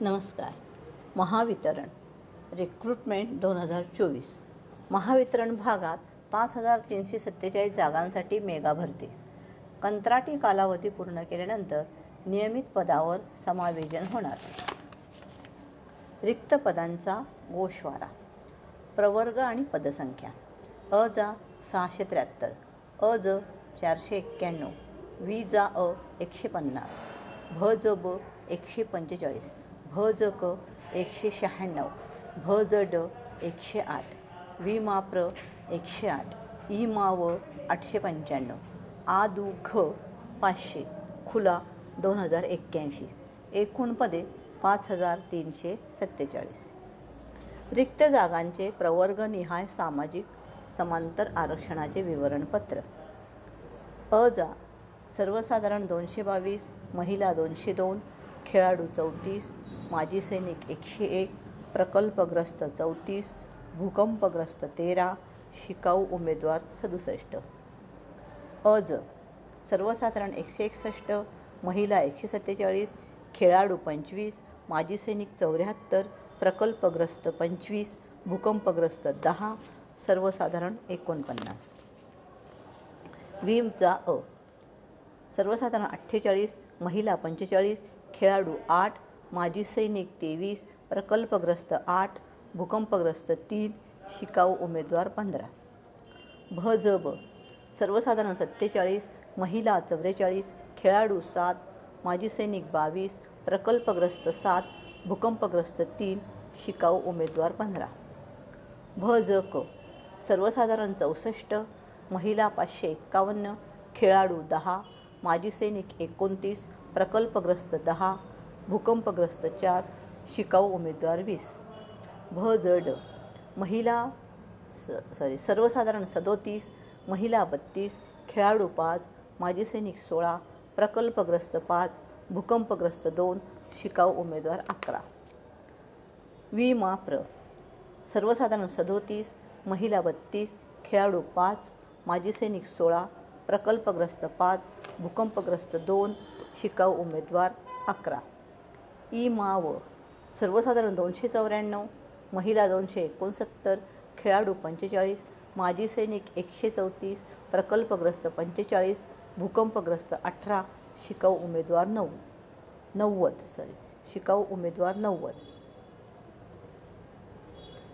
नमस्कार. महावितरण रिक्रुटमेंट दोन हजार चोवीस. महावितरण भागात पाच हजार तीनशे सत्तेचाळीस जागांसाठी मेगा भरती. कंत्राटी कालावधी पूर्ण केल्यानंतर नियमित पदावर समायोजन होणार. रिक्त पदांचा गोषवारा प्रवर्ग आणि पदसंख्या अ जा सहाशे त्र्याहत्तर अ ज चारशे एक्क्याण्णव वी जा अ एकशे पन्नास भ ज ब एकशे पंचेचाळीस भ ज क एकशे शहाण्णव भ ज ड एकशे आठ वि मा प्र एकशे आठ ई मा व आठशे पंच्याण्णव आ दु घ पाचशे खुला दोन हजार एक्क्याऐंशी एकूण पदे पाच हजार तीनशे सत्तेचाळीस रिक्त जागांचे प्रवर्गनिहाय सामाजिक समांतर आरक्षणाचे विवरणपत्र. अ जा सर्वसाधारण दोनशे बावीस महिला दोनशे दोन खेळाडू चौतीस माजी सैनिक एकशे एक प्रकल्पग्रस्त चौतीस भूकंपग्रस्त तेरा शिकाऊ उमेदवार सदुसष्ट. अज सर्वसाधारण एकशे एकसष्ट महिला एकशे सत्तेचाळीस खेळाडू पंचवीस माजी सैनिक चौऱ्याहत्तर प्रकल्पग्रस्त पंचवीस भूकंपग्रस्त दहा सर्वसाधारण एकोणपन्नास. विमचा अ सर्वसाधारण अठ्ठेचाळीस महिला पंचेचाळीस खेळाडू आठ माजी सैनिक तेवीस प्रकल्पग्रस्त आठ भूकंपग्रस्त तीन शिकाऊ उमेदवार पंधरा. भ ज ब सर्वसाधारण सत्तेचाळीस महिला चौवेचाळीस खेळाडू सात माजी सैनिक बावीस प्रकल्पग्रस्त सात भूकंपग्रस्त तीन शिकाऊ उमेदवार पंधरा. भ ज क सर्वसाधारण चौसष्ट महिला पाचशे एक्कावन्न खेळाडू दहा माजी सैनिक एकोणतीस प्रकल्पग्रस्त दहा भूकंपग्रस्त चार शिकाऊ उमेदवार वीस. भ ज ड. महिला स सॉरी सर्वसाधारण सदोतीस महिला बत्तीस खेळाडू पाच माजी सैनिक सोळा प्रकल्पग्रस्त पाच भूकंपग्रस्त दोन शिकाऊ उमेदवार अकरा. वी. मा. प्र. सर्वसाधारण सदोतीस महिला बत्तीस खेळाडू पाच माजी सैनिक सोळा प्रकल्पग्रस्त पाच भूकंपग्रस्त दोन शिकाऊ उमेदवार अकरा. ई मा व सर्वसाधारण दोनशे चौऱ्याण्णव महिला दोनशे एकोणसत्तर खेळाडू पंचेचाळीस माजी सैनिक एकशे चौतीस प्रकल्पग्रस्त पंचेचाळीस भूकंपग्रस्त अठरा शिकाऊ उमेदवार नऊ नव्वद सॉरी शिकाऊ उमेदवार नव्वद.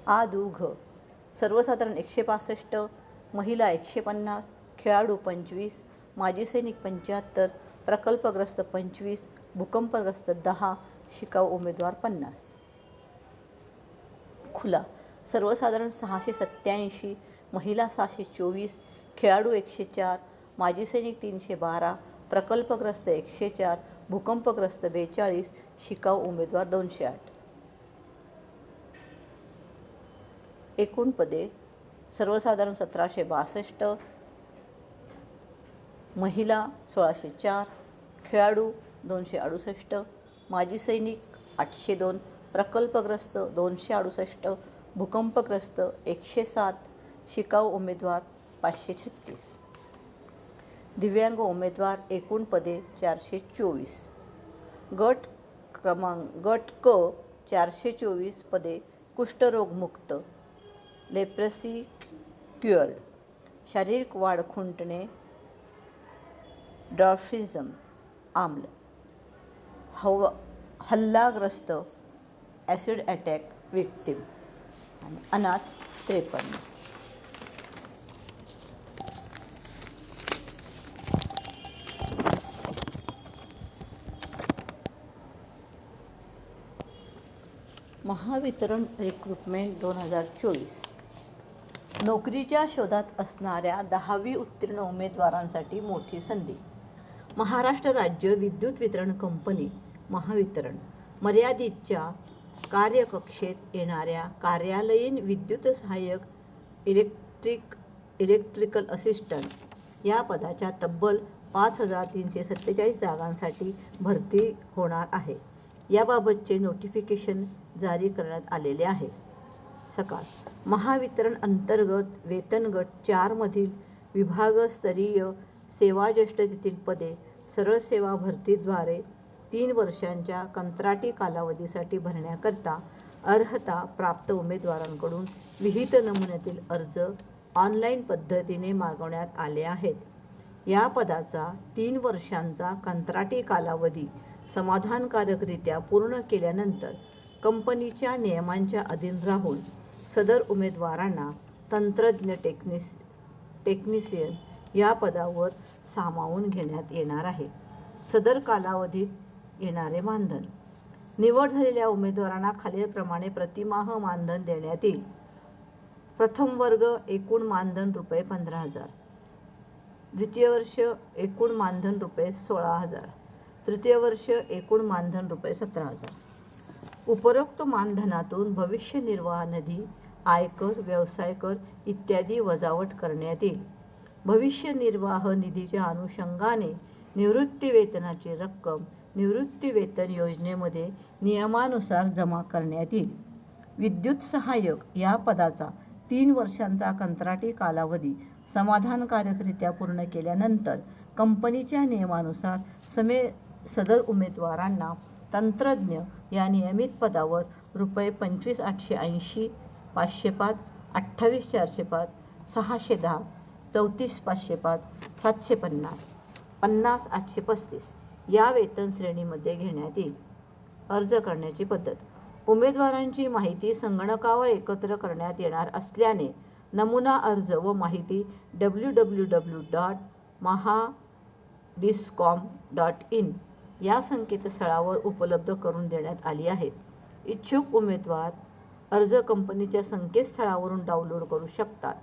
आ दु घ सर्वसाधारण एकशे पासष्ट महिला एकशे पन्नास खेळाडू पंचवीस माजी सैनिक पंच्याहत्तर प्रकल्पग्रस्त पंचवीस भूकंपग्रस्त दहा शिकाऊ उमेदवार पन्नास. खुला. सर्वसाधारण सहाशे सत्याऐंशी महिला सहाशे चोवीस खेळाडू एकशे चार माजी सैनिक तीनशे बारा प्रकल्पग्रस्त एकशे चार भूकंपग्रस्त बेचाळीस शिकाऊ उमेदवार दोनशे आठ. एकूण पदे सर्वसाधारण सतराशे बासष्ट महिला सोळाशे चार खेळाडू दोनशे अडुसष्ट माजी सैनिक आठशे दोन प्रकल्पग्रस्त दोनशे अडुसष्ट भूकंपग्रस्त एकशे सात शिकाऊ उमेदवार पाचशे छत्तीस. दिव्यांग उमेदवार एकूण पदे चारशे चोवीस. गट क्रमांक गट क चारशे चोवीस पदे कुष्ठरोगमुक्त. लेप्रसी क्युअर्ड. शारीरिक वाढ खुंटणे ड्रॉफिझम आम्ल. हव हल्लाग्रस्त ॲसिड अटॅक विक्टीम आणि अनाथ त्रेपन्न. महावितरण रिक्रुटमेंट दोन हजार चोवीस. नोकरीच्या शोधात असणाऱ्या दहावी उत्तीर्ण उमेदवारांसाठी मोठी संधी. महाराष्ट्र राज्य विद्युत वितरण कंपनी महावितरण मर्यादितच्या कार्यकक्षेत येणाऱ्या कार्यालयीन विद्युत सहाय्यक इलेक्ट्रिक इलेक्ट्रिकल असिस्टंट या पदाच्या तब्बल पाच हजार तीनशे सत्तेचाळीस जागांसाठी भरती होणार आहे. याबाबतचे नोटिफिकेशन जारी करण्यात आलेले आहे. सकाळ. महावितरण अंतर्गत वेतन गट चार मधील विभागस्तरीय सेवाज्येष्ठतेतील पदे सरळ सेवा भरतीद्वारे तीन वर्षांच्या कंत्राटी कालावधीसाठी भरण्याकरता अर्हता प्राप्त उमेदवारांकडून विहित नमुन्यातील अर्ज ऑनलाईन पद्धतीने मागवण्यात आले आहेत. या पदाचा तीन वर्षांचा कंत्राटी कालावधी समाधानकारकरित्या पूर्ण केल्यानंतर कंपनीच्या नियमांच्या अधीन राहून सदर उमेदवारांना तंत्रज्ञ टेक्निशियन या पदावर सामावून घेण्यात येणार आहे. सदर कालावधीत येणारे मानधन: निवड झालेल्या उमेदवारांना खालीलप्रमाणे प्रतिमाह मानधन देण्यात येईल. प्रथम वर्ग एकूण मानधन रुपये पंधरा हजार. द्वितीय वर्ष एकूण मानधन रुपये सोळा हजार. तृतीय वर्ष एकूण मानधन रुपये सतरा हजार. उपरोक्त मानधनातून भविष्य निर्वाह निधी, आयकर, व्यवसाय कर इत्यादी वजावट करण्यात येईल. भविष्य निर्वाह निधीच्या अनुषंगाने निवृत्तीवेतनाची रक्कम निवृत्तीवेतन योजनेमध्ये नियमानुसार जमा करण्यात येईल. विद्युत सहाय्यक या पदाचा तीन वर्षांचा कंत्राटी कालावधी समाधानकारकरित्या पूर्ण केल्यानंतर कंपनीच्या नियमानुसार समे सदर उमेदवारांना तंत्रज्ञ या नियमित पदावर रुपये पंचवीस आठशे ऐंशी, पाचशे पाच, अठ्ठावीस चारशे पाच, सहाशे दहा, चौतीस पाचशे पाच, सातशे पन्नास, पन्नास आठशे पस्तीस या वेतन श्रेणीमध्ये घेण्यात येईल. अर्ज करण्याची पद्धत: उमेदवारांची माहिती संगणकावर एकत्र करण्यात येणार असल्याने नमुना अर्ज व माहिती W W W dot Mahadiscom dot in या संकेतस्थळावर उपलब्ध करून देण्यात आली आहे. इच्छुक उमेदवार अर्ज कंपनीच्या संकेतस्थळावरून डाउनलोड करू शकतात.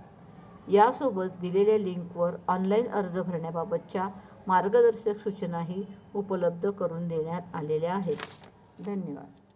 यासोबत दिलेल्या लिंकवर ऑनलाईन अर्ज भरण्याबाबतच्या मार्गदर्शक सूचनाही उपलब्ध करून देण्यात आलेल्या आहेत. धन्यवाद.